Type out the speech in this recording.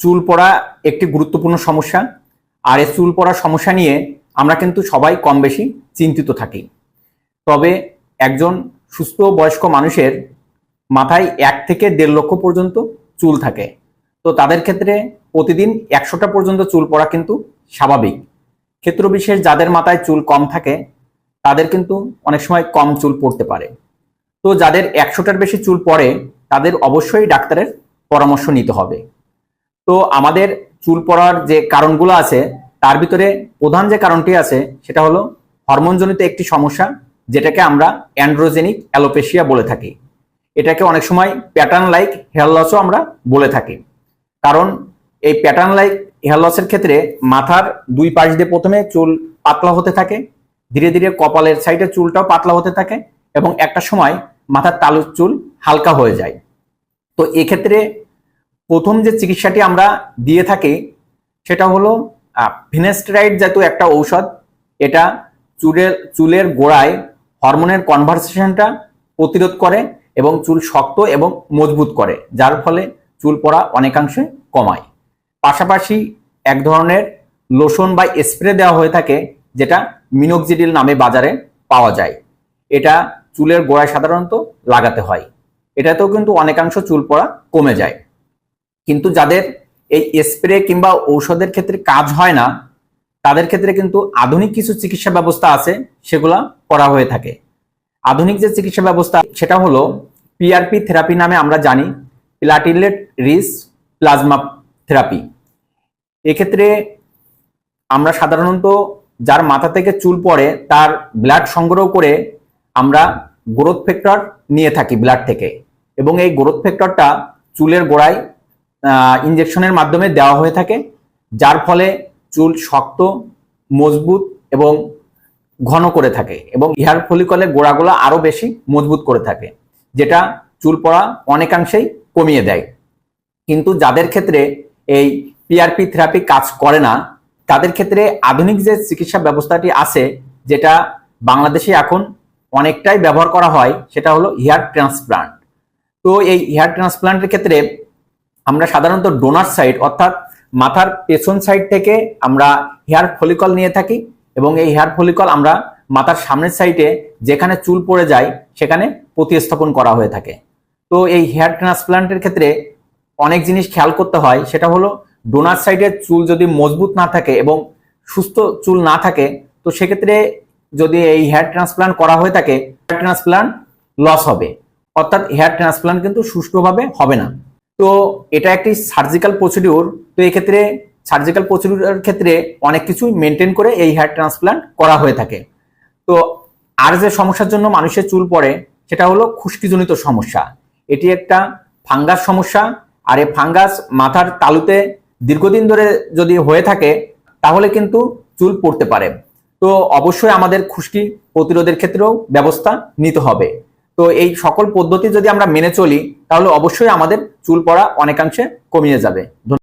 চুল পড়া একটি গুরুত্বপূর্ণ সমস্যা। আর এই চুল পড়ার সমস্যা নিয়ে আমরা কিন্তু সবাই কম বেশি চিন্তিত থাকি। তবে একজন সুস্থ বয়স্ক মানুষের মাথায় এক থেকে দেড় লক্ষ পর্যন্ত চুল থাকে। তো তাদের ক্ষেত্রে প্রতিদিন একশোটা পর্যন্ত চুল পড়া কিন্তু স্বাভাবিক। ক্ষেত্র বিশেষ যাদের মাথায় চুল কম থাকে, তাদের কিন্তু অনেক সময় কম চুল পড়তে পারে। তো যাদের একশোটার বেশি চুল পড়ে, তাদের অবশ্যই ডাক্তারের পরামর্শ নিতে হবে। তো আমাদের চুল পড়ার যে কারণগুলো আছে, তার ভিতরে প্রধান যে কারণটি আছে, সেটা হলো হরমোনজনিত একটি সমস্যা, যেটাকে আমরা অ্যান্ড্রোজেনিক অ্যালোপেশিয়া বলে থাকি। এটাকে অনেক সময় প্যাটার্ন লাইক হেয়ার লসও আমরা বলে থাকি। কারণ এই প্যাটার্ন লাইক হেয়ার লসের ক্ষেত্রে মাথার দুই পাশ দিয়ে প্রথমে চুল পাতলা হতে থাকে, ধীরে ধীরে কপালের সাইডে চুলটাও পাতলা হতে থাকে এবং একটা সময় মাথার তালুর চুল হালকা হয়ে যায়। তো এক্ষেত্রে প্রথম যে চিকিৎসাটি আমরা দিয়ে থাকি, সেটা হলো ফিনেস্টেরাইড জাতীয় একটা ঔষধ। এটা চুলের চুলের গোড়ায় হরমোনের কনভারসেশনটা প্রতিরোধ করে এবং চুল শক্ত এবং মজবুত করে, যার ফলে চুল পড়া অনেকাংশে কমায়। পাশাপাশি এক ধরনের লোশন বা স্প্রে দেওয়া হয়ে থাকে, যেটা মিনোক্সিডিল নামে বাজারে পাওয়া যায়। এটা চুলের গোড়ায় সাধারণত লাগাতে হয়। এটাতেও কিন্তু অনেকাংশ চুল পড়া কমে যায়। কিন্তু যাদের এই স্প্রে কিংবা ঔষধের ক্ষেত্রে কাজ হয় না, তাদের ক্ষেত্রে কিন্তু আধুনিক কিছু চিকিৎসা ব্যবস্থা আছে, সেগুলা করা হয়ে থাকে। আধুনিক যে চিকিৎসা ব্যবস্থা, সেটা হলো পিআরপি থেরাপি নামে আমরা জানি প্লাটিলেট রিস প্লাজমা থেরাপি এক্ষেত্রে আমরা সাধারণত যার মাথা থেকে চুল পড়ে, তার ব্লাড সংগ্রহ করে আমরা গ্রোথ ফ্যাক্টর নিয়ে থাকি ব্লাড থেকে। এবং এই গ্রোথ ফ্যাক্টরটা চুলের গোড়ায় ইঞ্জেকশনের মাধ্যমে দেওয়া হয়ে থাকে, যার ফলে চুল শক্ত, মজবুত এবং ঘন করে থাকে এবং হেয়ার ফলিকলে গোড়াগুলো আরও বেশি মজবুত করে থাকে, যেটা চুল পড়া অনেকাংশেই কমিয়ে দেয়। কিন্তু যাদের ক্ষেত্রে এই পিআরপি থেরাপি কাজ করে না, তাদের ক্ষেত্রে আধুনিক যে চিকিৎসা ব্যবস্থাটি আছে, যেটা বাংলাদেশে এখন অনেকটাই ব্যবহার করা হয়, সেটা হলো হেয়ার ট্রান্সপ্লান্ট। তো এই হেয়ার ট্রান্সপ্লান্টের ক্ষেত্রে আমরা সাধারণত ডোনার সাইড অর্থাৎ মাথার পেছন সাইড থেকে আমরা হেয়ার ফলিকল নিয়ে থাকি এবং এই হেয়ার ফলিকল আমরা মাথার সামনের সাইডে যেখানে চুল পড়ে যায়, সেখানে প্রতিস্থাপন করা হয়ে থাকে। তো এই হেয়ার ট্রান্সপ্লান্টের ক্ষেত্রে অনেক জিনিস খেয়াল করতে হয়, সেটা হলো ডোনার সাইডের চুল যদি মজবুত না থাকে এবং সুস্থ চুল না থাকে, তো সেক্ষেত্রে যদি এই হেয়ার ট্রান্সপ্লান্ট করা হয়ে থাকে হেয়ার ট্রান্সপ্লান্ট লস হবে। অর্থাৎ হেয়ার ট্রান্সপ্লান্ট কিন্তু সুষ্ঠুভাবে হবে না। তো এটা একটি সার্জিক্যাল প্রসিডিউর তো এক্ষেত্রে সার্জিক্যাল প্রসিডিউরের ক্ষেত্রে অনেক কিছুই মেনটেন করে এই হেয়ার ট্রান্সপ্লান্ট করা হয়ে থাকে। তো আর যে সমস্যার জন্য মানুষের চুল পড়ে, সেটা হলো খুশকিজনিত সমস্যা। এটি একটা ফাঙ্গাস সমস্যা। আর এই ফাঙ্গাস মাথার তালুতে দীর্ঘদিন ধরে যদি হয়ে থাকে, তাহলে কিন্তু চুল পড়তে পারে। তো অবশ্যই আমাদের খুশকি প্রতিরোধের ক্ষেত্রেও ব্যবস্থা নিতে হবে। তো এই সকল পদ্ধতি যদি আমরা মেনে চলি, তাহলে অবশ্যই আমাদের চুল পড়া অনেকাংশে কমিয়ে যাবে।